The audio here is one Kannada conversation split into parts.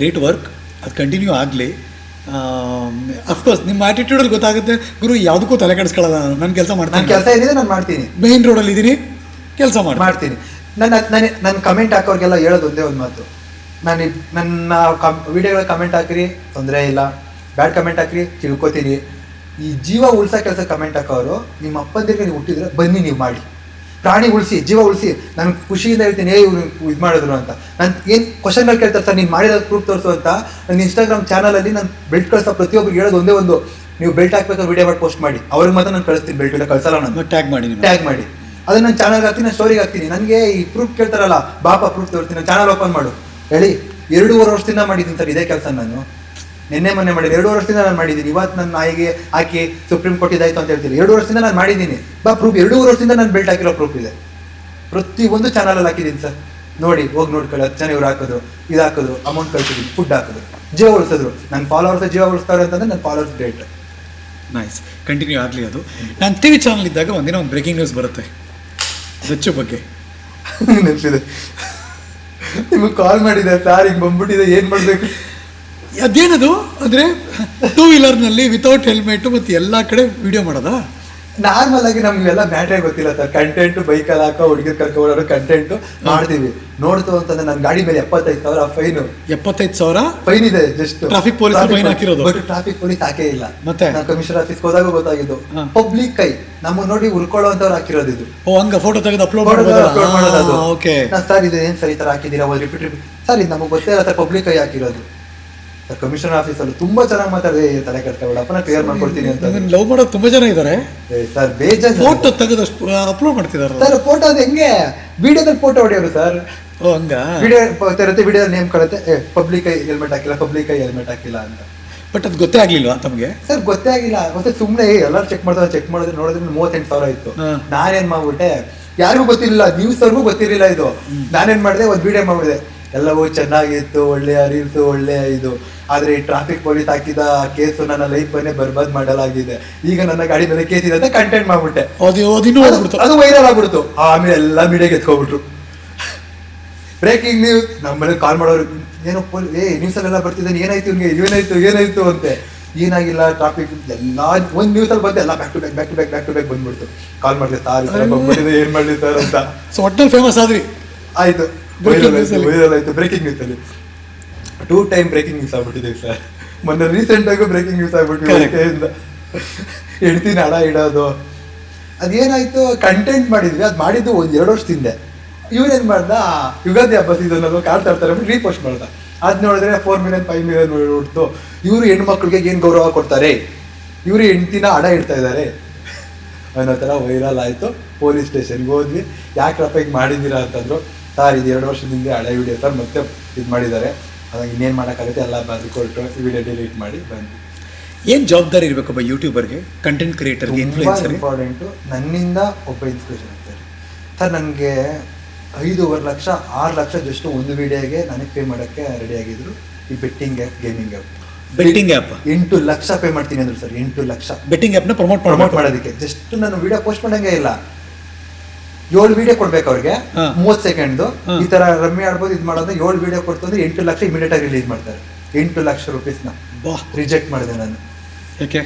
ಗ್ರೇಟ್ ವರ್ಕ್ ಅದು ಕಂಟಿನ್ಯೂ ಆಗಲಿ. ಅಫ್ಕೋರ್ಸ್ ನಿಮ್ಮ ಆ್ಯಟಿಟ್ಯೂಡಲ್ಲಿ ಗೊತ್ತಾಗುತ್ತೆ ಗುರು ಯಾವುದಕ್ಕೂ ತಲೆ ಕೆಡಿಸ್ಕೊಳ್ಳಲ್ಲ ನಾನು. ನನ್ನ ಕೆಲಸ ನನ್ನ ಮಾಡ್ತೀನಿ ಕೆಲಸ ಏನಿದೆ ನಾನು ಮಾಡ್ತೀನಿ. ಮೇನ್ ರೋಡಲ್ಲಿ ಇದ್ದೀನಿ. ಕೆಲಸ ಮಾಡಿ ಮಾಡ್ತೀನಿ. ನನ್ನ ನನ್ನ ನನ್ನ ಕಮೆಂಟ್ ಹಾಕೋರಿಗೆಲ್ಲ ಹೇಳೋದು ಒಂದೇ ಒಂದು ಮಾತು. ನಾನು ನನ್ನ ಕಮ್ ವಿಡಿಯೋಗಳ ಕಮೆಂಟ್ ಹಾಕಿರಿ ತೊಂದರೆ ಇಲ್ಲ. ಬ್ಯಾಡ್ ಕಮೆಂಟ್ ಹಾಕಿರಿ ತಿಳ್ಕೊತೀನಿ. ಈ ಜೀವ ಉಳ್ಸೋ ಕೆಲಸ ಕಮೆಂಟ್ ಹಾಕೋರು ನಿಮ್ಮ ಅಪ್ಪಂದಿರಿಗೆ ನೀವು ಹುಟ್ಟಿದ್ರೆ ಬನ್ನಿ ನೀವು ಮಾಡಿ. ಪ್ರಾಣಿ ಉಳಿಸಿ ಜೀವ ಉಳಿಸಿ ನನ್ಗೆ ಖುಷಿಯಿಂದ ಹೇಳ್ತೀನಿ ಏ ಇವ್ರು ಇದು ಮಾಡಿದ್ರು ಅಂತ. ನಾನು ಏನು ಕ್ವಶನ್ಗಳು ಕೇಳ್ತಾರೆ ಸರ್ ನೀನು ಮಾಡಿದ ಪ್ರೂಫ್ ತೋರಿಸು ಅಂತ. ನನ್ನ ಇನ್ಸ್ಟಾಗ್ರಾಮ್ ಚಾನಲಲ್ಲಿ ನಾನು ಬೆಲ್ಟ್ ಕಳಿಸೋ ಪ್ರತಿಯೊಬ್ಬರಿಗೆ ಹೇಳೋದು ಒಂದೇ ಒಂದು ನೀವು ಬೆಲ್ಟ್ ಹಾಕ್ಬೇಕಾದ್ರೆ ವಿಡಿಯೋ ಮಾಡಿ ಪೋಸ್ಟ್ ಮಾಡಿ. ಅವ್ರಿಗೆ ಮಾತ್ರ ನಾನು ಕಳಿಸ್ತೀನಿ ಬೆಲ್ಟ್ ಇಲ್ಲ ಕಳಿಸಲ್ಲ ನಾನು. ಟ್ಯಾಗ್ ಮಾಡಿ ಟ್ಯಾಗ್ ಮಾಡಿ. ಅದನ್ನ ನಾನು ಚಾನಲ್ಗೆ ಹಾಕ್ತೀನಿ ನಾನು ಸ್ಟೋರಿಗೆ ಹಾಕ್ತೀನಿ. ನನಗೆ ಈ ಪ್ರೂಫ್ ಕೇಳ್ತಾರಲ್ಲ ಬಾಪ ಪ್ರೂಫ್ ತೋರಿಸ್ತೀನಿ ಚಾನಲ್ ಓಪನ್ ಮಾಡು. ಹೇಳಿ ಎರಡೂವರೆ ವರ್ಷದಿಂದ ಮಾಡಿದ್ದೀನಿ ಸರ್ ಇದೇ ಕೆಲಸ ನಾನು. ನಿನ್ನೆ ಮೊನ್ನೆ ಮಾಡಿದ್ರು ಎರಡು ವರ್ಷದಿಂದ ನಾನು ಮಾಡಿದ್ದೀನಿ. ಇವತ್ತು ನನ್ನ ನಾಯಿಗೆ ಆಕೆ ಸುಪ್ರೀಂ ಕೋರ್ಟ್ ಇದಾಯ್ತು ಅಂತ ಹೇಳ್ತೀನಿ. ಎರಡು ವರ್ಷದಿಂದ ನಾನು ಮಾಡಿದ್ದೀನಿ. ಬಾ ಪ್ರೂಫ್ ಎರಡು ವರ್ಷದಿಂದ ನಾನು ಬೆಲ್ಟ್ ಹಾಕಿರೋ ಪ್ರೂಫ್ ಇದೆ. ಪ್ರತಿ ಒಂದು ಚಾನಲಲ್ಲಿ ಹಾಕಿದ್ದೀನಿ ಸರ್. ನೋಡಿ ಹೋಗಿ ನೋಡ್ಕೊಳ್ಳಿ. ಹತ್ತು ಜನ ಇವ್ರು ಹಾಕಿದ್ರು ಇದು ಹಾಕಿದ್ರು ಅಮೌಂಟ್ ಕಳ್ಸಿದ್ದೀನಿ ಫುಡ್ ಹಾಕಿದ್ರು ಜೀವ ಉಳಿಸಿದ್ರು ನನ್ನ ಫಾಲೋವರ್ಸ್ ಜೀವ ಉಳಿಸ್ತಾರೆ ಅಂತಂದ್ರೆ ನನ್ನ ಫಾಲೋವರ್ಸ್ ಡೇಟ್ ನೈಸ್ ಕಂಟಿನ್ಯೂ ಆಗಲಿ ಅದು. ನಾನು ಟಿ ವಿ ಚಾನಲ್ ಇದ್ದಾಗ ಒಂದಿನ ಒಂದು ಬ್ರೇಕಿಂಗ್ ನ್ಯೂಸ್ ಬರುತ್ತೆ. ಸ್ವಚ್ಛ ಬಗ್ಗೆ. ನೆನಪಿದೆ. ನಿಮಗೆ ಕಾಲ್ ಮಾಡಿದೆ. ಸರ್ ಹಿಂಗೆ ಬಂದ್ಬಿಟ್ಟಿದೆ. ಏನು ಮಾಡಬೇಕು? ಅದೇನದು? ಅಂದರೆ ಟೂ ವೀಲರ್ನಲ್ಲಿ ವಿತೌಟ್ ಹೆಲ್ಮೆಟ್ ಮತ್ತು ಎಲ್ಲ ಕಡೆ ವಿಡಿಯೋ ಮಾಡೋದಾ? ನಾರ್ಮಲ್ ಆಗಿ ನಮ್ಗೆಲ್ಲ ಮ್ಯಾಟ್ರೇ ಗೊತ್ತಿಲ್ಲ ಸರ್ ಕಂಟೆಂಟ್ ಬೈಕಲ್ಲಿ ಹಾಕೋ ಹುಡುಗರು ಕರ್ಕೊ ಓಡಾಡೋ ಕಂಟೆಂಟ್ ಮಾಡ್ತೀವಿ. ನೋಡ್ತು ಅಂತಂದ್ರೆ ನನ್ನ ಗಾಡಿ ಮೇಲೆ ಎಪ್ಪತ್ತೈದು ಸಾವಿರ ಫೈನ್ ಎಪ್ಪತ್ತೈದು ಸಾವಿರ? ಫೈನ್ ಇದೆ ಜಸ್ಟ್ ಟ್ರಾಫಿಕ್ ಪೊಲೀಸ್ ಫೈನ್ ಹಾಕಿರೋದು. ಬಟ್ ಟ್ರಾಫಿಕ್ ಪೊಲೀಸ್ ಹಾಕೇ ಇಲ್ಲ. ಮತ್ತೆ? ನಾನು ಕಮಿಷನರ್ ಆಫೀಸ್ ಹೋದಾಗ ಗೊತ್ತಾಗಿದ್ದು. ಪಬ್ಲಿಕ್ ಕೈ. ನಮ್ಮ ನೋಡಿ ಉಳ್ಕೊಳ್ಳೋಂಥವ್ರು ಹಾಕಿರೋದು ಇದು. ಓ ಹಂಗ ಫೋಟೋ ತೆಗೆದು ಅಪ್ಲೋಡ್ ಅಪ್ಲೋಡ್ ಮಾಡೋದು ಓಕೆ ಸರ್ ಇದು ಏನು ಸರ್ ಈ ಥರ ಹಾಕಿದ್ದೀರಾ? ರಿಪೀಟ್ ರಿಪೀಟ್ ಸರ್ ಇದು ನಮಗೆ ಗೊತ್ತೇ ಇಲ್ಲ ಸರ್ ಪಬ್ಲಿಕ್ ಕೈ ಹಾಕಿರೋದು. ಸರ್ ಕಮಿಷನರ್ ಆಫೀಸಲ್ಲಿ ತುಂಬಾ ಚೆನ್ನಾಗಿ ಮಾತಾಡಿದೆ ತಲೆ ಕೆಡ್ಸ್ಕೊಬೇಡಪ್ಪ ನಾನು ಕ್ಲಿಯರ್ ಮಾಡ್ಕೊಡ್ತೀನಿ ಅಂತ ಲವ್ ಮಾಡೋದು ತುಂಬಾ ಜನ ಇದ್ದಾರೆ ಸರ್ ಬೇಜಾರು ಫೋಟೋ ತೆಗೆದಷ್ಟು ಅಪ್ಲೋಡ್ ಮಾಡ್ತಿದ್ದಾರೆ ಸರ್ ಫೋಟೋ ಅದು ಹೆಂಗೆ? ವಿಡಿಯೋದಲ್ಲಿ ಫೋಟೋ ಹೊಡೆಯೋರು ಸರ್. ಓ ಹಂಗ? ವಿಡಿಯೋ ಇರುತ್ತೆ ವಿಡಿಯೋ ನೇಮ್ ಕಳುತ್ತೆ ಏ ಪಬ್ಲಿಕ್ ಐ ಹೆಲ್ಮೆಟ್ ಹಾಕಿಲ್ಲ ಪಬ್ಲಿಕ್ ಐ ಹೆಲ್ಮೆಟ್ ಹಾಕಿಲ್ಲ ಅಂತ. ಬಟ್ ಅದು ಗೊತ್ತೇ ಆಗ್ಲಿಲ್ವಾ ತಮಗೆ? ಸರ್ ಗೊತ್ತೇ ಆಗಿಲ್ಲ. ಮತ್ತೆ ಸುಮ್ಮನೆ ಎಲ್ಲರೂ ಚೆಕ್ ಮಾಡ್ತಾರೆ ಚೆಕ್ ಮಾಡಿದ್ರೆ ನೋಡಿದ್ರೆ ಮೂವತ್ತೆಂಟು ಸಾವಿರ ಇತ್ತು. ನಾನೇನ್ ಮಾಡ್ಬಿಟ್ಟೆ? ಯಾರಿಗೂ ಗೊತ್ತಿರಲಿಲ್ಲ ನ್ಯೂಸ್ ಅವ್ರಿಗೂ ಗೊತ್ತಿರಲಿಲ್ಲ ಇದು. ನಾನೇನ್ ಮಾಡಿದೆ? ಒಂದು ವಿಡಿಯೋ ಮಾಡಿದೆ ಎಲ್ಲವೂ ಚೆನ್ನಾಗಿತ್ತು ಒಳ್ಳೆಯ ರೀಲ್ಸ್ ಒಳ್ಳೆಯ ಇದು. ಆದ್ರೆ ಈ ಟ್ರಾಫಿಕ್ ಪೊಲೀಸ್ ಹಾಕಿದ ಕೇಸು ನನ್ನ ಲೈಫ್ ಅನ್ನೇ ಬರ್ಬಾದ್ ಮಾಡಲಾಗಿದೆ. ಈಗ ನನ್ನ ಗಾಡಿ ಮೇಲೆ ಕೇಸ್ ಇದೆ ಅಂತ ಕಂಟೆಂಟ್ ಮಾಡ್ಬಿಟ್ಟೆ. ಅದು ಅದು- ವೈರಲ್ ಆಗ್ಬಿಡ್ತು. ಆಮೇಲೆ ಎಲ್ಲ ಮೀಡಿಯಾಗೆ ಎತ್ಕೊಬಿಟ್ರು. ಬ್ರೇಕಿಂಗ್ ನ್ಯೂಸ್ ನಮ್ಮಲ್ಲಿ ಕಾಲ್ ಮಾಡೋರು ಏನೋ ಪೊಲ್ ಏ ನ್ಯೂಸಲ್ಲೆಲ್ಲ ಬರ್ತಿದ್ದಾನೆ ಏನಾಯ್ತು ನಿಮಗೆ ಏನಾಯ್ತು ಏನಾಯ್ತು? ಅಂತೆ. ಏನಾಗಿಲ್ಲ ಟ್ರಾಫಿಕ್ ಎಲ್ಲ ಒಂದು ನ್ಯೂಸಲ್ಲಿ ಅಲ್ಲಿ ಎಲ್ಲ back to back back to back back to back ಬಂದ್ಬಿಡ್ತು. ಕಾಲ್ ಮಾಡಿದೆ ಸಾರ್ ಈ ಥರ ಬಂದ್ಬಿಟ್ಟಿದೆ ಏನು ಮಾಡಲಿ ಸರ್ ಅಂತ. ಸೊ ಒಟ್ಟಲ್ಲಿ ಫೇಮಸ್ ಆದ್ರಿ? ಆಯ್ತು. Breaking news ಅಲ್ಲಿ. ವೈರಲ್ ಆಯ್ತು ಬ್ರೇಕಿಂಗ್ ನ್ಯೂಸ್ ಅಲ್ಲಿ. ಟೂ ಟೈಮ್ ಬ್ರೇಕಿಂಗ್ ನ್ಯೂಸ್ ಆಗ್ಬಿಟ್ಟಿದೆ ಸರ್. ಮೊನ್ನೆ ರೀಸೆಂಟ್ ಆಗಿ ಬ್ರೇಕಿಂಗ್ ನ್ಯೂಸ್ ಆಗ್ಬಿಟ್ಟಿದೆ ಹೇಳ್ತೀನಿ ಹಣ ಇಡೋದು. ಅದೇನಾಯ್ತು ಕಂಟೆಂಟ್ ಮಾಡಿದ್ವಿ. ಅದು ಮಾಡಿದ್ದು ಒಂದು ಎರಡು ವರ್ಷದಿಂದ ಇವ್ರೇನ್ ಮಾಡ್ದ? ಯುಗಾದಿ ಹಬ್ಬ ಸೀಸನ್ ಅದು ಕಾಡ್ತಾ ಇರ್ತಾರೆ ರೀಪೋಸ್ಟ್ ಮಾಡ್ದ. ಅದ್ ನೋಡಿದ್ರೆ ಫೋರ್ ಮಿಲಿಯನ್ ಫೈವ್ ಮಿಲಿಯನ್ ನೋಡ್ತು ಇವರು ಹೆಣ್ಮಕ್ಳಿಗೆ ಏನು ಗೌರವ ಕೊಡ್ತಾರೆ? ಇವರು ಹೆಂಡ್ತಿನ ಹಣ ಇಡ್ತಾ ಇದ್ದಾರೆ. ಅನ್ನೋ ಥರ ವೈರಲ್ ಆಯಿತು. ಪೊಲೀಸ್ ಸ್ಟೇಷನ್ಗೆ ಹೋದ್ವಿ. ಯಾಕ್ರಪ್ಪ ಹಿಂಗೆ ಮಾಡಿದ್ದೀರಾ ಅಂತಂದ್ರು ಸರ್ ಇದು ಎರಡು ವರ್ಷದಿಂದ ಹಳೆ ವಿಡಿಯೋ ಸರ್ ಮತ್ತೆ ಇದು ಮಾಡಿದ್ದಾರೆ. ಅದಾಗ ಇನ್ನೇನು ಮಾಡೋಕ್ಕಾಗುತ್ತೆ ಎಲ್ಲ ಬರ್ಕೊಟ್ಟು ವಿಡಿಯೋ ಡಿಲೀಟ್ ಮಾಡಿ ಬಂದು ಏನ್ ಜವಾಬ್ದಾರಿ ಇರಬೇಕು ಒಬ್ಬ ಯೂಟ್ಯೂಬರ್ಗೆ ಕಂಟೆಂಟ್ ಕ್ರಿಯೇಟರ್ಗೆ ಇನ್ಫ್ಲೂಯೆನ್ಸರ್ ಇಂಪಾರ್ಟೆಂಟು ನನ್ನಿಂದ ಒಬ್ಬ ಇನ್ಸ್ಪಿರೇಷನ್ ಆಗ್ತಾರೆ. ಸರ್ ನನಗೆ ಐದೂವರೆ ಲಕ್ಷ ಆರು ಲಕ್ಷ ಜಸ್ಟ್ ಒಂದು ವಿಡಿಯೋಗೆ ನನಗೆ ಪೇ ಮಾಡೋಕ್ಕೆ ರೆಡಿ ಆಗಿದ್ರು. ಈ betting app gaming app betting app ಎಂಟು ಲಕ್ಷ ಪೇ ಮಾಡ್ತೀನಿ ಅಂದ್ರು ಸರ್ ಎಂಟು ಲಕ್ಷ. ಬೆಟ್ಟಿಂಗ್ ಆ್ಯಪ್ನ ಪ್ರಮೋಟ್ ಪ್ರಮೋಟ್ ಮಾಡೋದಕ್ಕೆ. ಜಸ್ಟ್ ನಾನು ವಿಡಿಯೋ ಪೋಸ್ಟ್ ಮಾಡೋಂಗೆ ಇಲ್ಲ. ಏಳು ವಿಡಿಯೋ ಕೊಡ್ಬೇಕು ಅವ್ರಿಗೆ. ಮೂವತ್ತು ಸೆಕೆಂಡ್ ಈ ತರ ರಮ್ಮಿ ಆಡ್ಬೋದು ಇದು ಮಾಡೋದು. ಏಳು ವಿಡಿಯೋ ಕೊಡ್ತು ಅಂದ್ರೆ ಎಂಟು ಲಕ್ಷ ಇಮಿಡಿಯೇಟ್ ಆಗಿ ರಿಲೀಸ್ ಮಾಡ್ತಾರೆ. ಎಂಟು ಲಕ್ಷ ರುಪೀಸ್ನ ಬಾ. ರಿಜೆಕ್ಟ್ ಮಾಡಿದೆ ನಾನು. ಯಾಕೆ?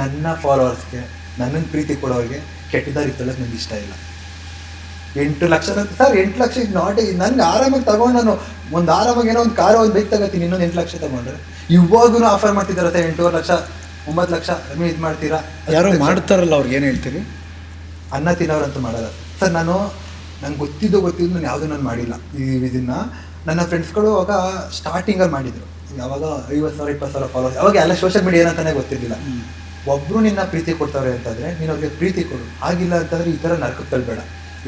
ನನ್ನ ಫಾಲೋವರ್ಸ್ಗೆ ನನ್ನನ್ನು ಪ್ರೀತಿ ಕೊಡೋರಿಗೆ ಕೆಟ್ಟದಾಗಿ ನಂಗೆ ಇಷ್ಟ ಇಲ್ಲ. ಎಂಟು ಲಕ್ಷ ಸರ್ ಎಂಟು ಲಕ್ಷ ನಾಟ್ ನನ್ಗೆ ಆರಾಮಾಗಿ ತಗೊಂಡು ನಾನು ಒಂದು ಆರಾಮಾಗಿ ಏನೋ ಒಂದು ಕಾರ್ ಒಂದು ಬೈಕ್ ತಗೋತೀನಿ ಇನ್ನೊಂದು ಎಂಟು ಲಕ್ಷ ತಗೊಂಡ್ರೆ. ಇವಾಗೂ ಆಫರ್ ಮಾಡ್ತಿದ್ದಾರೆ ಸರ್ ಎಂಟೂವರೆ ಲಕ್ಷ ಒಂಬತ್ತು ಲಕ್ಷ ರಮ್ಮಿ ಇದು ಮಾಡ್ತೀರಾ? ಯಾರೋ ಮಾಡ್ತಾರಲ್ಲ ಅವ್ರಿಗೆ ಏನು ಹೇಳ್ತೀರಿ? ಅನ್ನ ತಿನ್ನೋರಂತೂ ಮಾಡಲ್ಲ. ಸರ್ ನಾನು ನಂಗೆ ಗೊತ್ತಿದ್ದು ಗೊತ್ತಿದ್ದು ನಾನು ಯಾವುದೂ ನಾನು ಮಾಡಿಲ್ಲ. ಈ ಇದನ್ನು ನನ್ನ ಫ್ರೆಂಡ್ಸ್ಗಳು ಅವಾಗ ಸ್ಟಾರ್ಟಿಂಗಲ್ಲಿ ಮಾಡಿದರು. ಯಾವಾಗ ಐವತ್ತು ಸಾವಿರ ಇಪ್ಪತ್ತು ಸಾವಿರ ಫಾಲೋವರ್ಸ್ ಅವಾಗ ಎಲ್ಲ ಸೋಷಿಯಲ್ ಮೀಡಿಯಾ ಅಂತಲೇ ಗೊತ್ತಿರಲಿಲ್ಲ ಒಬ್ಬರು ನಿನ್ನ ಪ್ರೀತಿ ಕೊಡ್ತಾರೆ ಅಂತಂದರೆ ನೀನು ಅವ್ರಿಗೆ ಪ್ರೀತಿ ಕೊಡು. ಆಗಿಲ್ಲ ಅಂತಂದರೆ ಈ ಥರ ನರ್ಕಕ್ಕೆ ತಳ್ಬೇಡ.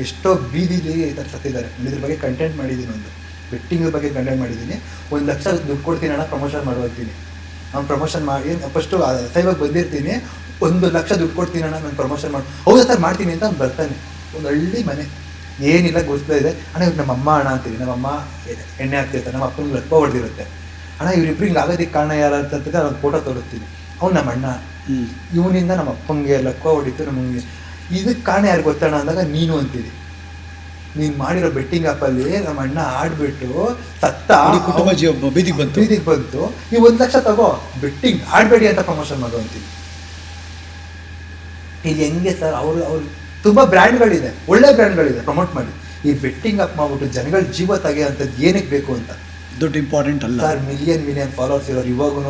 ಎಷ್ಟೋ ಬೀದಿಲಿ ಈ ಥರ ಸತ್ತಿದ್ದಾರೆ ನಾನು ಇದ್ರ ಬಗ್ಗೆ ಕಂಟೆಂಟ್ ಮಾಡಿದ್ದೀನಿ ಒಂದು. ಬೆಟ್ಟಿಂಗ್ ಬಗ್ಗೆ ಕಂಟೆಂಟ್ ಮಾಡಿದ್ದೀನಿ. ಒಂದು ಲಕ್ಷ ದುಡ್ಡು ಕೊಡ್ತೀನಿ ಅಣ್ಣ ಪ್ರಮೋಷನ್ ಮಾಡುವಂತೀನಿ ನಾನು ಪ್ರಮೋಷನ್ ಮಾಡಿ ಫಸ್ಟು ಸೈವಾಗಿ ಬಂದಿರ್ತೀನಿ. ಒಂದು ಲಕ್ಷ ದುಡ್ಡು ಕೊಡ್ತೀನಿ ಅಣ್ಣ ನಾನು ಪ್ರಮೋಷನ್ ಮಾಡಿ ಹೌದಾ ಸರ್ ಮಾಡ್ತೀನಿ ಅಂತ ಅವ್ನು ಬರ್ತಾನೆ. ಒಂದು ಹಳ್ಳಿ ಮನೆ. ಏನಿಲ್ಲ ಗುಡಿಸ್ತಾ ಇದೆ. ಅಣ್ಣ ಇವ್ರು ನಮ್ಮ ಅಮ್ಮ ಅಣ್ಣ ಅಂತೀವಿ ನಮ್ಮ ಅಮ್ಮ ಎಣ್ಣೆ ಹಾಕ್ತಿರ್ತಾರೆ ನಮ್ಮ ಅಪ್ಪನ ಲಪ್ಪ ಹೊಡೆದಿರುತ್ತೆ. ಅಣ್ಣ ಹಿಂಗೆ ಆಗೋದಕ್ಕೆ ಕಾರಣ ಯಾರು ಅಂತ ಅದೊಂದು ಫೋಟೋ ತೋರಿಸ್ತೀನಿ. ಅವ್ನು ನಮ್ಮ ಅಣ್ಣ. ಇವನಿಂದ ನಮ್ಮ ಅಪ್ಪಂಗೆ ಲಕ್ಕ ಹೊಡಿತು ನಮಗೆ ಇದಕ್ಕೆ ಕಾರಣ ಯಾರು ಗೊತ್ತಣ್ಣ ಅಂದಾಗ ನೀನು ಅಂತೀರಿ. ನೀನು ಮಾಡಿರೋ ಬೆಟ್ಟಿಂಗ್ ಆ್ಯಪಲ್ಲಿ ನಮ್ಮ ಅಣ್ಣ ಆಡ್ಬಿಟ್ಟು ಸತ್ತ ಕುಟುಂಬ ಜೀವ ಬೀದಿಗೆ ಬಂತು. ಬೀದಿಗೆ ಬಂತು. ನೀವು ಒಂದು ಲಕ್ಷ ತಗೋ ಬೆಟ್ಟಿಂಗ್ ಆಡಬೇಡಿ ಅಂತ ಪ್ರಮೋಷನ್ ಮಾಡು ಅಂತೀವಿ ಇಲ್ಲಿ ಹೆಂಗೆ ಸರ್? ಅವರು ಅವ್ರು ತುಂಬಾ ಬ್ರ್ಯಾಂಡ್ಗಳಿದೆ ಒಳ್ಳೆ ಬ್ರ್ಯಾಂಡ್ಗಳಿದೆ ಪ್ರಮೋಟ್ ಮಾಡಿ. ಈ ಬೆಟ್ಟಿಂಗ್ ಅಪ್ ಮಾಡ್ಬಿಟ್ಟು ಜನಗಳ ಜೀವ ತೆಗೆಯೋಂಥದ್ದು ಏನಕ್ಕೆ ಬೇಕು ಅಂತ? ದುಡ್ಡು ಇಂಪಾರ್ಟೆಂಟ್ ಅಲ್ಲ. ಸರ್ ಮಿಲಿಯನ್ ಮಿಲಿಯನ್ ಫಾಲೋವರ್ಸ್ ಇರೋರು ಇವಾಗೂ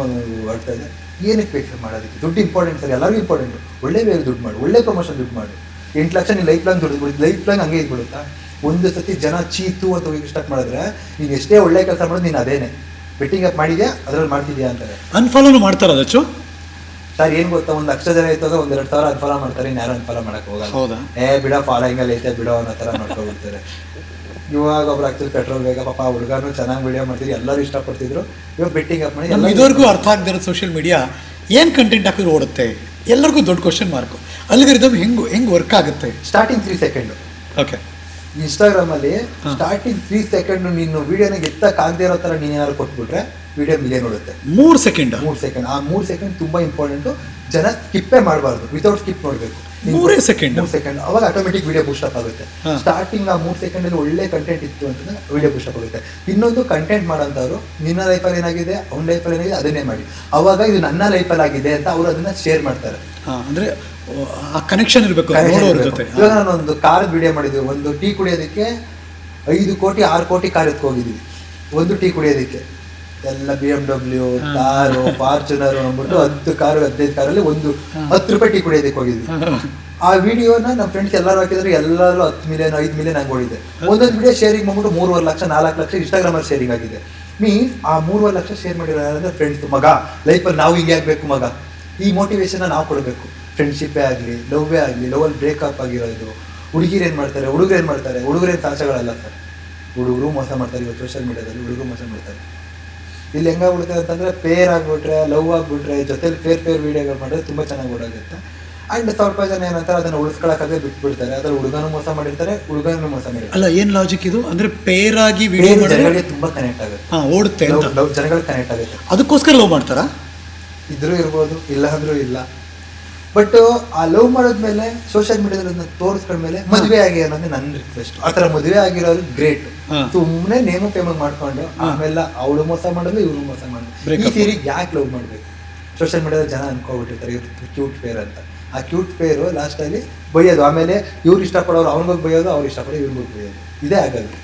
ಬರ್ತಾ ಇದೆ ಏನಕ್ಕೆ ಬೇಕು ಸರ್ ಮಾಡೋದಕ್ಕೆ? ದುಡ್ಡು ಇಂಪಾರ್ಟೆಂಟ್ ಸರ್ ಎಲ್ಲರಿಗೂ ಇಂಪಾರ್ಟೆಂಟ್ ಒಳ್ಳೆ ಬೇರೆ ದುಡ್ಡು ಮಾಡಿ ಒಳ್ಳೆ ಪ್ರಮೋಷನ್ ದುಡ್ಡು ಮಾಡಿ. ಎಂಟು ಲಕ್ಷ ನೀವು ಲೈಫ್ ಲಾಂಗ್ ದುಡ್ಡು ಲೈಫ್ ಲಾಂಗ್ ಹಂಗೆ ಇದ್ಬಿಡುತ್ತಾ? ಒಂದು ಸತಿ ಜನ ಚೀತು ಅಂತ ಹೋಗಿ ಸ್ಟಾರ್ಟ್ ಮಾಡಿದ್ರೆ ನೀನು ಎಷ್ಟೇ ಒಳ್ಳೆ ಕೆಲಸ ಮಾಡೋದು ನೀನು ಅದೇನೆ. ಬೆಟ್ಟಿಂಗ್ ಅಪ್ ಮಾಡಿದ್ಯಾ? ಅದ್ರಲ್ಲಿ ಮಾಡ್ತಿದ್ಯಾ ಅಂತಾರೆ. ಅನ್ಫಾಲೋನು ಮಾಡ್ತಾರ ಅದಚ್ಚು? ಸರ್ ಏನ್ ಗೊತ್ತಾ? ಒಂದು ಲಕ್ಷ ಜನ ಇತ್ತು ಅಂದ್ರೆ ಒಂದ್ ಎರಡ್ ಸಾವಿರ ಅನ್ಫಾಲೋ ಮಾಡ್ತಾರೆ ಇನ್ನು ಯಾರು ಅನ್ಫಾಲೋ ಮಾಡಕ್ ಹೋಗಲ್ಲ. ಹೌದಾ? ಏ ಬಿಡ ಫಾಲೋಯಿಂಗ್ ಅಲ್ಲಿ ಐತೆ ಬಿಡೋ ಅನ್ನೋ ತರ ನೋಡ್ಕೊಬಿಡ್ತಾರೆ. ಇವಾಗ ಒಬ್ರು ಆಗ್ತಿದ್ರು ಪೆಟ್ರೋಲ್ ಬೇಗ ಪಾಪ ಹುಡುಗನು ಚೆನ್ನಾಗಿ ವಿಡಿಯೋ ಮಾಡ್ತಿದ್ರು ಎಲ್ಲರೂ ಇಷ್ಟಪಡ್ತಿದ್ರು. ಇವಾಗ ಬೆಟ್ಟಿಂಗ್ ಅಪ್ ಮಾಡಿ ಇದುವರೆಗೂ ಅರ್ಥ ಆಗದಿರೋ ಸೋಷಿಯಲ್ ಮೀಡಿಯಾ ಏನು ಕಂಟೆಂಟ್ ಹಾಕಿದ್ರು ಓಡುತ್ತೆ? ಎಲ್ಲರಿಗೂ ದೊಡ್ಡ ಕ್ವಶನ್ ಮಾರ್ಕು ಅಲ್ಲಿಗೆ ಹೆಂಗ್ ಹೆಂಗ್ ವರ್ಕ್ ಆಗುತ್ತೆ? Starting three second okay Instagram ಅಲ್ಲಿ ಸ್ಟಾರ್ಟಿಂಗ್ ತ್ರೀ ಸೆಕೆಂಡ್ ನೀನು ವಿಡಿಯೋನ ಎತ್ತಕ್ ಆಗದೆ ಇರೋ ತರ ನೀನ್ ಏನಾದ್ರು ಕೊಟ್ಬಿಟ್ರೆ ವಿಡಿಯೋ ಮಿಲಿಯನ್ ನೋಡುತ್ತೆ. ಮೂರು ಸೆಕೆಂಡ್ ಮೂರ್ ಸೆಕೆಂಡ್ ಆ ಮೂರ್ ಸೆಕೆಂಡ್ ತುಂಬಾ ಇಂಪಾರ್ಟೆಂಟ್ ಜನ ಸ್ಕಿಪ್ಪೇ ಮಾಡಬಾರ್ದು. ವಿತೌಟ್ ಸ್ಕಿಪ್ ನೋಡ್ಬೇಕು. ಮೂರೇ ಸೆಕೆಂಡ್ ಮೂರು ಸೆಕೆಂಡ್ ಅವಾಗ ಆಟೋಮೆಟಿಕ್ ವಿಡಿಯೋ ಅಪ್ ಆಗುತ್ತೆ. ಸ್ಟಾರ್ಟಿಂಗ್ ಆ ಮೂರು ಸೆಕೆಂಡ್ ಅಲ್ಲಿ ಒಳ್ಳೆ ಕಂಟೆಂಟ್ ಇತ್ತು ಅಂತ ವಿಡಿಯೋ ಅಪ್ ಆಗುತ್ತೆ. ಇನ್ನೊಂದು ಕಂಟೆಂಟ್ ಮಾಡೋಂಥವ್ರು ನಿನ್ನ ಲೈಫಲ್ಲಿ ಏನಾಗಿದೆ? ಅವ್ನ ಲೈಫಲ್ಲಿ ಏನಾಗಿದೆ? ಅದನ್ನೇ ಮಾಡಿ. ಅವಾಗ ಇದು ನನ್ನ ಲೈಫಲ್ಲಿ ಆಗಿದೆ ಅಂತ ಅವ್ರು ಅದನ್ನ ಶೇರ್ ಮಾಡ್ತಾರೆ. ಅಂದ್ರೆ ಆ ಕನೆಕ್ಷನ್ ಇರಬೇಕು ಇವಾಗ ನಾನು ಒಂದು ಕಾರ್ ವಿಡಿಯೋ ಮಾಡಿದ್ವಿ ಒಂದು ಟೀ ಕುಡಿಯೋದಕ್ಕೆ ಐದು ಕೋಟಿ ಆರು ಕೋಟಿ ಕಾರ್ ಎತ್ಕೊ ಹೋಗಿದ್ವಿ ಒಂದು ಟೀ ಕುಡಿಯೋದಕ್ಕೆ. ಎಲ್ಲ B M W car Fortuner ಅಂದ್ಬಿಟ್ಟು ಹತ್ತು ಕಾರು ಹದಿನೈದು ಕಾರಲ್ಲಿ ಒಂದು ಹತ್ತು ರೂಪಾಯಿ ಟೀ ಕುಡಿಯೋದಕ್ಕೆ ಹೋಗಿದ್ವಿ. ಆ ವಿಡಿಯೋನ ನಮ್ಮ ಫ್ರೆಂಡ್ಸ್ ಎಲ್ಲರೂ ಹಾಕಿದ್ರೆ ಎಲ್ಲರೂ ಹತ್ತು ಮಿಲಿಯನ್ ಐದು ಮಿಲಿಯನ್ ಹಂಗೆ ಓಡಿದೆ. ಒಂದೊಂದು ವಿಡಿಯೋ ಶೇರಿಂಗ್ ಮಾಡ್ಬಿಟ್ಟು ಮೂರುವರೆ ಲಕ್ಷ ನಾಲ್ಕು ಲಕ್ಷ ಇನ್ಸ್ಟಾಗ್ರಾಮಲ್ಲಿ ಶೇರಿಂಗ್ ಆಗಿದೆ. ಮೀನ್ಸ್ ಆ ಮೂರುವರೆ ಲಕ್ಷ ಶೇರ್ ಮಾಡಿರೋ ಯಾರಂದ್ರೆ ಫ್ರೆಂಡ್ಸ್ ಮಗ. ಲೈಫಲ್ಲಿ ನಾವು ಹಿಂಗೆ ಆಗಬೇಕು ಮಗ. ಈ ಮೋಟಿವೇಶನ್ ನಾವು ಕೊಡಬೇಕು. ಫ್ರೆಂಡ್ಶಿಪ್ಪೇ ಆಗಲಿ ಲವ್ವೇ ಆಗಲಿ ಲವಲ್ಲಿ ಬ್ರೇಕಪ್ ಆಗಿರೋದು. ಹುಡುಗಿರು ಏನು ಮಾಡ್ತಾರೆ? ಹುಡುಗರು ಏನು ಮಾಡ್ತಾರೆ? ಹುಡುಗರೇನು ಸಾಚಗಳಲ್ಲ ಸರ್? ಹುಡುಗರು ಮೋಸ ಮಾಡ್ತಾರೆ ಇವತ್ತು ಸೋಷಿಯಲ್ ಮೀಡಿಯಾದಲ್ಲಿ ಹುಡುಗರು ಮೋಸ ಮಾಡ್ತಾರೆ. ಇಲ್ಲಿ ಹೆಂಗಾಗ್ಬಿಡುತ್ತೆ ಅಂತಂದ್ರೆ ಪೇರ್ ಆಗ್ಬಿಟ್ರೆ ಲವ್ ಆಗ್ಬಿಟ್ರೆ ಜೊತೆಲಿ ಪೇರ್ ಪೇರ್ ವೀಡಿಯೋಗಳು ಮಾಡಿದ್ರೆ ತುಂಬ ಚೆನ್ನಾಗಿ ಓಡಾಗುತ್ತೆ. ಆ್ಯಂಡ್ ಸ್ವಲ್ಪ ಜನ ಏನಂತಾರೆ ಅದನ್ನು ಉಳಿಸ್ಕೊಳಕ್ಕಾಗದೆ ಬಿಟ್ಬಿಡ್ತಾರೆ. ಅದ್ರ ಹುಡುಗನೂ ಮೋಸ ಮಾಡಿರ್ತಾರೆ ಹುಡುಗನೂ ಮೋಸ ಮಾಡಿರ್ತಾರೆ. ಅಲ್ಲ ಏನು ಲಾಜಿಕ್ ಇದು? ಅಂದರೆ ಪೇರ್ ಆಗಿ ವಿಡಿಯೋ ಮಾಡಿದ್ರೆ ಜನಗಳಿಗೆ ತುಂಬ ಕನೆಕ್ಟ್ ಆಗುತ್ತೆ. ಹಾಂ ಓಡುತ್ತೆ ಲವ್ ಲವ್ ಜನಗಳಿಗೆ ಕನೆಕ್ಟ್ ಆಗುತ್ತೆ. ಅದಕ್ಕೋಸ್ಕರ ಲವ್ ಮಾಡ್ತಾರಾ? ಇದ್ರೂ ಇರ್ಬೋದು ಇಲ್ಲ ಅಂದ್ರೂ ಇಲ್ಲ. ಬಟ್ ಆ ಲವ್ ಮಾಡಿದ್ಮೇಲೆ ಸೋಷಿಯಲ್ ಮೀಡಿಯಾದಲ್ಲಿ ತೋರಿಸ್ಕೊಂಡ್ಮೇಲೆ ಮದುವೆ ಆಗಿ ಅನ್ನೋದು ನನ್ನ ರಿಕ್ವೆಸ್ಟ್ ಆ ಥರ ಮದುವೆ ಆಗಿರೋದು ಗ್ರೇಟ್. ಸುಮ್ಮನೆ ನೇಮ ಫೇಮಸ್ ಮಾಡ್ಕೊಂಡು ಆಮೇಲೆ ಅವಳು ಮೋಸ ಮಾಡೋದು ಇವಳು ಮೋಸ ಮಾಡೋದು ಈ ಸೀರಿ ಯಾಕೆ ಲವ್ ಮಾಡಬೇಕು? ಸೋಷಿಯಲ್ ಮೀಡಿಯಾದಲ್ಲಿ ಜನ ಅನ್ಕೊಬಿಟ್ಟಿರ್ತಾರೆ ಇವ್ರು ಕ್ಯೂಟ್ ಪೇರ್ ಅಂತ. ಆ ಕ್ಯೂಟ್ ಪೇರು ಲಾಸ್ಟಲ್ಲಿ ಬೈಯೋದು. ಆಮೇಲೆ ಇವ್ರು ಇಷ್ಟಪಡೋರು ಅವ್ನಿಗೋಗಿ ಬೈಯೋದು ಅವ್ರು ಇಷ್ಟಪಡೋ ಇವ್ರಿಗೆ ಬೈಯೋದು. ಇದೇ ಆಗೋದು.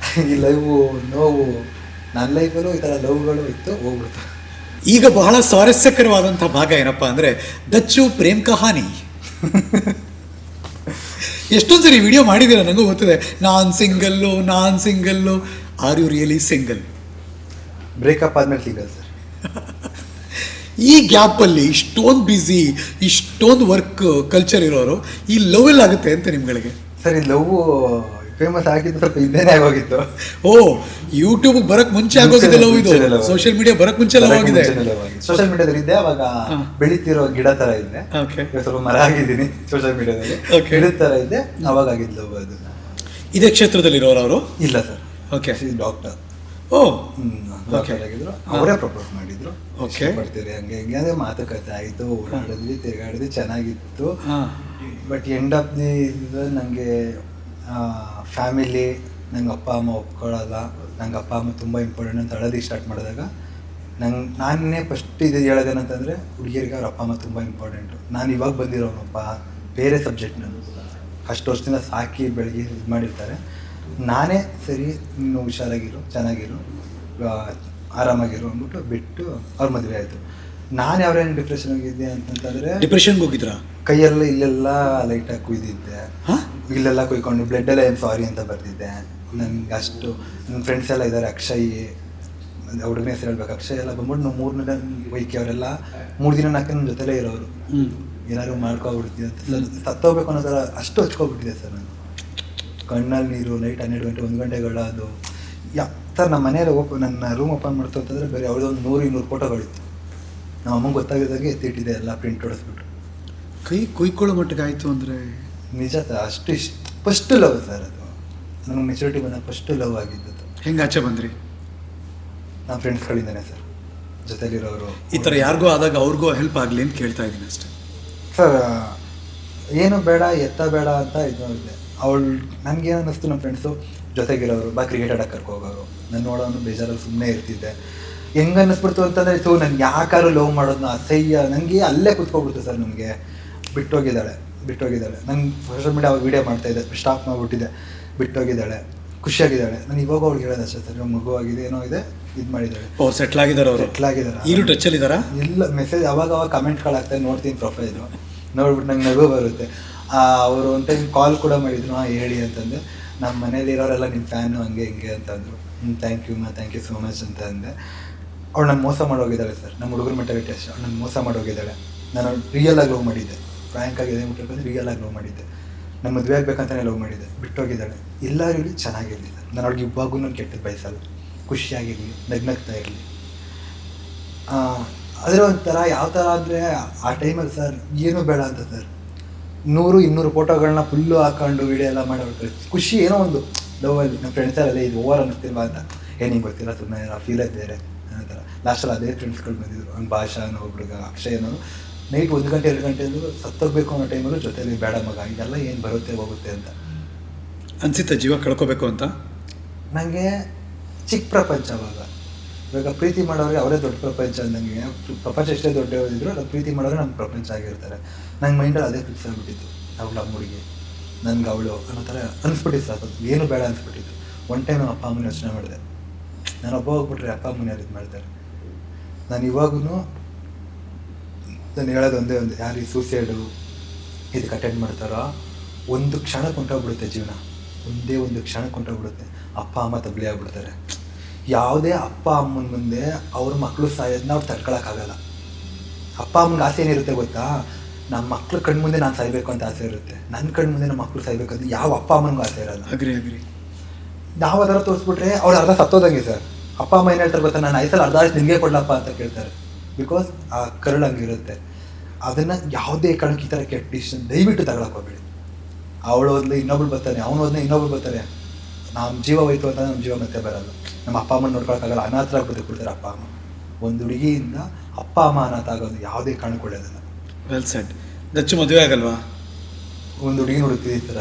ಈ ಲವ್ ನೋವು ನನ್ನ ಲೈಫಲ್ಲೂ ಈ ಥರ ಲವ್ಗಳು ಇತ್ತು ಹೋಗ್ಬಿಡ್ತು. ಈಗ ಬಹಳ ಸ್ವಾರಸ್ಯಕರವಾದಂಥ ಭಾಗ ಏನಪ್ಪ ಅಂದರೆ ದಚ್ಚು ಪ್ರೇಮ್ ಕಹಾನಿ. ಎಷ್ಟೊಂದು ಸರಿ ವಿಡಿಯೋ ಮಾಡಿದ್ದೀರ ನನಗೂ ಗೊತ್ತಿದೆ. ನಾನ್ single non single are you really single breakup ಆದ್ಮೇಲೆ ಸಿಂಗಲ್ ಸರ್. ಈ ಗ್ಯಾಪಲ್ಲಿ ಇಷ್ಟೊಂದು ಬ್ಯುಸಿ ಇಷ್ಟೊಂದು ವರ್ಕ್ ಕಲ್ಚರ್ ಇರೋರು ಈ ಲವ್ ಆಗುತ್ತೆ ಅಂತ ನಿಮ್ಗಳಿಗೆ? ಸರ್ ಈ ಲವ್ ಫೇಮಸ್ ಆಗಿದ್ದು ಸ್ವಲ್ಪ ಹಿಂದೆನೇ ಆಗೋಗಿತ್ತು. ಓ ಯೂಟ್ಯೂಬ್ ಬರಕ್ ಮುಂಚೆ ಆಗೋಗಿದೆ ಲವ್ ಇದು? ಸೋಷಿಯಲ್ ಮೀಡಿಯಾ ಬರಕ್ ಮುಂಚೆ ಲವ್ ಆಗಿದೆ ಸೋಷಿಯಲ್ ಮೀಡಿಯಾದಲ್ಲಿ ಇದ್ದೆ ಅವಾಗ. ಬೆಳೀತಿರೋ ಗಿಡ ತರ ಇದ್ದೆ. ಸ್ವಲ್ಪ ಮರ ಆಗಿದ್ದೀನಿ ಸೋಷಿಯಲ್ ಮೀಡಿಯಾದಲ್ಲಿ ಗಿಡ ತರ ಇದ್ದೆ ಅವಾಗ ಆಗಿದ್ದು ಲವ್ ಅದು. ಇದೇ ಕ್ಷೇತ್ರದಲ್ಲಿರೋರು ಅವರು? ಇಲ್ಲ ಸರ್ ಓಕೆ ಡಾಕ್ಟರ್ ಓ. ಆಗಿದ್ರು. ಅವರೇ ಪ್ರಪೋಸ್ ಮಾಡಿದ್ರು. ಓಕೆ ಬರ್ತೀರಿ ಹಂಗೆ ಹಿಂಗೆ ಅದೇ ಮಾತುಕತೆ ಆಯಿತು ಓಡಾಡಿದ್ವಿ ತಿರುಗಾಡಿದ್ವಿ ಚೆನ್ನಾಗಿತ್ತು. ಬಟ್ ಎಂಡ್ ಆಫ್ ದಿ ಇದು ನನಗೆ ಫ್ಯಾಮಿಲಿ ನಂಗೆ ಅಪ್ಪ ಅಮ್ಮ ಒಪ್ಕೊಳ್ಳಲ್ಲ ನಂಗೆ ಅಪ್ಪ ಅಮ್ಮ ತುಂಬ ಇಂಪಾರ್ಟೆಂಟ್ ಅಂತ ಅಳೋದಕ್ಕೆ ಸ್ಟಾರ್ಟ್ ಮಾಡಿದಾಗ ನಂಗೆ ನಾನೇ ಫಸ್ಟ್ ಇದು ಹೇಳೋದೇನಂತಂದರೆ ಹುಡುಗಿಯರಿಗೆ ಅವ್ರ ಅಪ್ಪ ಅಮ್ಮ ತುಂಬ ಇಂಪಾರ್ಟೆಂಟು ನಾನು ಇವಾಗ ಬಂದಿರೋನಪ್ಪ ಬೇರೆ ಸಬ್ಜೆಕ್ಟ್ ನಾನು ಅಷ್ಟು ವರ್ಷದಿಂದ ಸಾಕಿ ಬೆಳಗ್ಗೆ ಇದು ಮಾಡಿರ್ತಾರೆ. ನಾನೇ ಸರಿ ನೀನು ಹುಷಾರಾಗಿರು ಚೆನ್ನಾಗಿರು ಆರಾಮಾಗಿರು ಅಂದ್ಬಿಟ್ಟು ಬಿಟ್ಟು ಅವ್ರ ಮದುವೆ ಆಯಿತು. ನಾನು ಯಾವ್ರೇನು ಡಿಪ್ರೆಷನ್ ಹೋಗಿದ್ದೆ ಅಂತಂತಂದರೆ ಡಿಪ್ರೆಷನ್ಗೆ ಹೋಗಿದ್ರಾ? ಕೈಯೆಲ್ಲ ಇಲ್ಲೆಲ್ಲ ಲೈಟಾಗಿ ಕುಯ್ದಿದ್ದೆ. ಹಾಂ? ಇಲ್ಲೆಲ್ಲ ಕುಯ್ಕೊಂಡು ಬ್ಲಡ್ ಎಲ್ಲ ಏನು ಸಾರಿ ಅಂತ ಬರ್ತಿದ್ದೆ ನನ್ಗೆ ಅಷ್ಟು ನನ್ನ ಫ್ರೆಂಡ್ಸ್ ಎಲ್ಲ ಇದ್ದಾರೆ ಅಕ್ಷಯ್ ಹುಡುಗನ ಹೆಸರು ಹೇಳ್ಬೇಕು. ಅಕ್ಷಯ್ ಎಲ್ಲ ಬಂದ್ಬಿಟ್ಟು ನಾವು ಮೂರು ದಿನ ವೈಕಿ ಅವರೆಲ್ಲ ಮೂರು ದಿನ ನಾಲ್ಕು ನನ್ನ ಜೊತೆಲೇ ಇರೋರು. ಏನಾದ್ರು ಮಾಡ್ಕೊಬಿಡ್ತೀನಿ ಅಂತ ಸರ್ ಸತ್ತೋಗ್ಬೇಕು ಅನ್ನೋ ಥರ ಅಷ್ಟು ಹಚ್ಕೊಬಿಟ್ಟಿದೆ ಸರ್ ನಾನು. ಕಣ್ಣಲ್ಲಿ ನೀರು ನೈಟ್ ಹನ್ನೆರಡು ಗಂಟೆ ಒಂದು ಗಂಟೆಗಳ ಅದು. ಯಾ ಸರ್ ನಮ್ಮ ಮನೆಯಲ್ಲಿ ಓಪ್ ನನ್ನ ರೂಮ್ ಓಪನ್ ಮಾಡ್ತಾ ಅಂತಂದರೆ ಬೇರೆ ಯಾವುದೋ ಒಂದು ನೂರು ಇನ್ನೂರು ಫೋಟೋಗಳಿತ್ತು ನಮ್ಮ ಅಮ್ಮಂಗೆ ಗೊತ್ತಾಗಿದ್ದಾಗೆ ಎತ್ತಿಟ್ಟಿದೆ ಎಲ್ಲ ಪ್ರಿಂಟ್ ಹೊಡೆಸ್ಬಿಟ್ಟು. ಕೈ ಕುಯ್ಕೊಳ್ಳೋ ಮಟ್ಟಿಗೆ ಆಯಿತು ಅಂದರೆ ನಿಜ ಅಷ್ಟು ಇಷ್ಟ ಫಸ್ಟ್ ಲವ್ ಸರ್ ಅದು. ನನಗೆ ಮೆಚುರಿಟಿ ಬಂದಾಗ ಫಸ್ಟ್ ಲವ್ ಆಗಿದ್ದದು ಹೆಂಗೆ ಆಚೆ ಬಂದ್ರಿ? ನಮ್ಮ ಫ್ರೆಂಡ್ಸ್ಗಳಿಂದನೇ ಸರ್ ಜೊತೆಲಿರೋರು. ಈ ಥರ ಯಾರಿಗೂ ಆದಾಗ ಅವ್ರಿಗೂ ಹೆಲ್ಪ್ ಆಗಲಿ ಅಂತ ಕೇಳ್ತಾ ಇದ್ದೀನಿ ಅಷ್ಟೇ. ಸರ್ ಏನು ಬೇಡ ಎತ್ತ ಬೇಡ ಅಂತ ಇದು ಇದೆ ಅವಳು ನನಗೆ ಅನ್ನಿಸ್ತು ನಮ್ಮ ಫ್ರೆಂಡ್ಸು ಜೊತೆಗಿರೋರು ಬಾ ಕ್ರಿಕೆಟ್ ಆಡಕ್ಕೆ ಕರ್ಕೋಗೋರು. ನಾನು ನೋಡೋನು ಬೇಜಾರಲ್ಲಿ ಸುಮ್ಮನೆ ಇರ್ತಿದ್ದೆ. ಹೆಂಗೆ ಅನ್ನಿಸ್ಬಿಡ್ತು ಅಂತಂದರೆ ಇತ್ತು ನನಗೆ ಯಾಕಾರು ಲವ್ ಮಾಡೋದನ್ನ ಅಸಹ್ಯ. ನನಗೆ ಅಲ್ಲೇ ಕುತ್ಕೊಬಿಡ್ತು ಸರ್ ನನಗೆ ಬಿಟ್ಟೋಗಿದ್ದಾಳೆ ಬಿಟ್ಟೋಗಿದ್ದಾಳೆ. ನಂಗೆ ಸೋಷಲ್ ಮೀಡಿಯಾ ಅವಾಗ ವೀಡಿಯೋ ಮಾಡ್ತಾಯಿದ್ದೆ ಸ್ಟಾಪ್ ಮಾಡಿಬಿಟ್ಟಿದೆ. ಬಿಟ್ಟೋಗಿದ್ದಾಳೆ. ಖುಷಿಯಾಗಿದ್ದಾಳೆ. ನಾನು ಇವಾಗ ಅವ್ಳಿಗೆ ಹೇಳೋದು ಅಷ್ಟೇ ಸರ್. ಇವಾಗ ಮಗು ಆಗಿದೆ ಏನೋ ಇದೆ ಇದು ಮಾಡಿದ್ದಾಳೆ. ಓ ಸೆಟ್ಲ್ ಆಗಿದ್ದಾರೆ ಅವರು? ಸೆಟ್ಲ್ ಆಗಿದ್ದಾರೆ. ಈಗಲೂ ಟಚಲ್ಲಿ ಇದ್ದಾರಾ? ಇಲ್ಲ ಮೆಸೇಜ್ ಅವಾಗ ಅವಾಗ ಕಮೆಂಟ್ಗಳಾಗ್ತದೆ ನೋಡ್ತೀನಿ ಪ್ರೊಫೈಲು ನೋಡ್ಬಿಟ್ಟು ನಂಗೆ ನಗು ಬರುತ್ತೆ. ಅವರು ಒಂದು ಟೈಮ್ ಕಾಲ್ ಕೂಡ ಮಾಡಿದ್ರು. ಹಾಂ ಹೇಳಿ ಅಂತಂದೆ. ನಮ್ಮ ಮನೇಲಿ ಇರೋರೆಲ್ಲ ನಿಮ್ಮ ಫ್ಯಾನು ಹಂಗೆ ಹಿಂಗೆ ಅಂತಂದರು. ಹ್ಞೂ ಥ್ಯಾಂಕ್ ಯು ಮಾ ಥ್ಯಾಂಕ್ ಯು ಸೋ ಮಚ್ ಅಂತ ಅಂದೆ. ಅವಳು ನಾನು ಮೋಸ ಮಾಡೋಗಿದ್ದಾಳೆ ಸರ್. ನಮ್ಮ ಹುಡುಗರ ಮೆಂಟಾಲಿಟಿ ಅಷ್ಟೇ. ಅವ್ಳು ನನ್ನ ಮೋಸ ಮಾಡೋಗಿದ್ದಾಳೆ. ನಾನು ರಿಯಲ್ ಆಗಿ ಲವ್ ಮಾಡಿದ್ದೆ. ಫ್ರ್ಯಾಂಕ್ ಆಗಿ ಮುಟ್ಟಬೇಕಂದ್ರೆ ರಿಯಲ್ ಆಗಿ ಲವ್ ಮಾಡಿದ್ದೆ. ನಮ್ಮ ಮದುವೆ ಆಗಬೇಕಂತಲೇ ಲವ್ ಮಾಡಿದ್ದೆ. ಬಿಟ್ಟೋಗಿದ್ದಾಳೆ. ಎಲ್ಲರೂ ಇಲ್ಲಿ ಚೆನ್ನಾಗಿರಲಿ ಸರ್ ನಾನು ಅವ್ಳಿಗೆ ಇವಾಗೂ ನಾನು ಕೆಟ್ಟದ್ದು ಬಯಸಲ್ಲ. ಖುಷಿಯಾಗಿರಲಿ, ನಗ್ನಗ್ತಾ ಇರಲಿ. ಅದರ ಒಂಥರ ಯಾವ ಥರ ಅಂದರೆ ಆ ಟೈಮಲ್ಲಿ ಸರ್ ಏನೂ ಬೇಡ ಅಂತ ಸರ್ ನೂರು, ಇನ್ನೂರು ಫೋಟೋಗಳನ್ನ ಫುಲ್ಲು ಹಾಕೊಂಡು ವಿಡಿಯೋ ಎಲ್ಲ ಮಾಡಿ ಖುಷಿ ಏನೋ ಒಂದು ಲವಲ್ಲಿ ನಮ್ಮ ಫ್ರೆಂಡ್ಸಲ್ಲಿ ಇದು ಓವರ್ ಅನ್ನಿಸ್ತಿಲ್ವಾ ಅಂತ. ಏನಿಗೆ ಗೊತ್ತಿಲ್ಲ ಸುಮ್ಮನೆ ಫೀಲ್ ಬೇರೆ. ಅನ್ನೋ ಥರ ಲಾಸ್ಟಲ್ಲಿ ಅದೇ ಫ್ರೆಂಡ್ಸ್ಗಳು ಬಂದಿದ್ರು. ಹಂಗೆ ಭಾಷಾ ಅನ್ನೋ ಹುಡುಗ ಅಕ್ಷಯ್ ಅನ್ನೋರು. ನೈಟ್ ಒಂದು ಗಂಟೆ ಎರಡು ಗಂಟೆ ಸತ್ತೋಗಬೇಕು ಸತ್ತೋಗ್ಬೇಕು ಅನ್ನೋ ಟೈಮಲ್ಲೂ ಜೊತೆಲಿ ಬೇಡ ಮಗ ಇದೆಲ್ಲ ಏನು ಬರುತ್ತೆ ಹೋಗುತ್ತೆ ಅಂತ. ಅನಿಸುತ್ತೆ ಜೀವ ಕಳ್ಕೊಬೇಕು ಅಂತ? ನನಗೆ ಚಿಕ್ಕ ಪ್ರಪಂಚ ಅವಾಗ. ಇವಾಗ ಪ್ರೀತಿ ಮಾಡೋರಿಗೆ ಅವರೇ ದೊಡ್ಡ ಪ್ರಪಂಚ ನನಗೆ ಪ್ರಪಂಚ ಎಷ್ಟೇ ದೊಡ್ಡವರಿದ್ರು ಅದು ಪ್ರೀತಿ ಮಾಡೋರು ನಮ್ಮ ಪ್ರಪಂಚ ಆಗಿರ್ತಾರೆ. ನಂಗೆ ಮೈಂಡಲ್ಲಿ ಅದೇ ಫಿಕ್ಸ್ ಆಗಿಬಿಟ್ಟಿತ್ತು. ಅವಳು ನಮ್ಮ ಹುಡುಗಿ ನನ್ಗೆ ಅವಳು ಅನ್ನೋ ಥರ ಅನಿಸ್ಬಿಟ್ಟಿತ್ತು ಸಾಕು. ಏನು ಬೇಡ ಅನಿಸ್ಬಿಟ್ಟಿತ್ತು. ಒನ್ ಟೈಮ್ ನಮ್ಮ ಅಪ್ಪ ಅಮ್ಮನ ಯೋಚನೆ ಮಾಡಿದೆ. ನಾನು ಒಬ್ಬ ಹೋಗ್ಬಿಟ್ರೆ ಅಪ್ಪ ಅಮ್ಮನ ಯಾರು ಇದು ಮಾಡ್ತಾರೆ? ನಾನು ಇವಾಗೂ ನಾನು ಹೇಳೋದು ಒಂದೇ ಒಂದು ಯಾರು ಈ ಸೂಸೈಡು ಇದಕ್ಕೆ ಅಟೆಂಡ್ ಮಾಡ್ತಾರೋ ಒಂದು ಕ್ಷಣ ಕೊಂಟೋಗ್ಬಿಡುತ್ತೆ ಜೀವನ. ಒಂದೇ ಒಂದು ಕ್ಷಣ ಕೊಂಟೋಗ್ಬಿಡುತ್ತೆ ಅಪ್ಪ ಅಮ್ಮ ತಬ್ಲಿ ಆಗ್ಬಿಡ್ತಾರೆ. ಯಾವುದೇ ಅಪ್ಪ ಅಮ್ಮನ ಮುಂದೆ ಅವ್ರ ಮಕ್ಕಳು ಸಾಯೋದನ್ನ ಅವ್ರು ತಡ್ಕೊಳಕ್ಕಾಗಲ್ಲ. ಅಪ್ಪ ಅಮ್ಮನ ಆಸೆ ಏನಿರುತ್ತೆ ಗೊತ್ತಾ? ನಮ್ಮ ಮಕ್ಳು ಕಣ್ಮುಂದೆ ನಾನು ಸಾಯ್ಬೇಕು ಅಂತ ಆಸೆ ಇರುತ್ತೆ. ನನ್ನ ಕಣ್ಮುಂದೆ ನಮ್ಮ ಮಕ್ಕಳು ಸಾಯ್ಬೇಕು ಅಂತ ಯಾವ ಅಪ್ಪ ಅಮ್ಮನಿಗೂ ಆಸೆ ಇರಲ್ಲ. Agree agree. ನಾವು ಅದರ ತೋರಿಸ್ಬಿಟ್ರೆ ಅವ್ರು ಅರ್ಧ ಸತ್ತೋದಂಗೆ ಸರ್. ಅಪ್ಪ ಅಮ್ಮ ಏನು ಹೇಳ್ತಾರೆ ಗೊತ್ತಾ? ನಾನು ಐಸಲ್ಲಿ ಅರ್ಧ ನಿಮಗೆ ಕೊಡ್ಲಪ್ಪ ಅಂತ ಕೇಳ್ತಾರೆ. ಬಿಕಾಸ್ ಆ ಕರುಳು ಹಂಗಿರುತ್ತೆ. ಅದನ್ನು ಯಾವುದೇ ಕಾರಣಕ್ಕೆ ಈ ಥರ ಕೆಟ್ಟ ಡಿಸಿಷನ್ ದಯವಿಟ್ಟು ತಗೊಳಕ್ಕೆ ಹೋಗ್ಬೇಡಿ. ಅವಳು ಓದ್ಲಿ ಇನ್ನೊಬ್ರು ಬರ್ತಾನೆ ಅವನು ಓದ್ಲಿ ಇನ್ನೊಬ್ರು ಬರ್ತಾರೆ ನಮ್ಮ ಜೀವ ಹೋಯ್ತು ಅಂತ ನಮ್ಮ ಜೀವ ಮತ್ತೆ ಬರಲ್ಲ. ನಮ್ಮ ಅಪ್ಪ ಅಮ್ಮನ ನೋಡ್ಕೊಳಕ್ಕಾಗಲ್ಲ ಅನಾಥ ಆಗ್ಬೋದು ಕೊಡ್ತಾರೆ ಅಪ್ಪ ಅಮ್ಮ. ಒಂದು ಹುಡುಗಿಯಿಂದ ಅಪ್ಪ ಅಮ್ಮ ಅನಾಥ ಆಗೋದು ಯಾವುದೇ ಕಾರಣಕ್ಕೆ ಒಳ್ಳೆಯದಲ್ಲ ವೆಲ್ ಸೆಟ್ ದಚ್ಚು ಮದುವೆ ಆಗಲ್ವಾ? ಒಂದು ಹುಡುಗಿ ನೋಡುತ್ತೀವಿ ಈ ಸರ್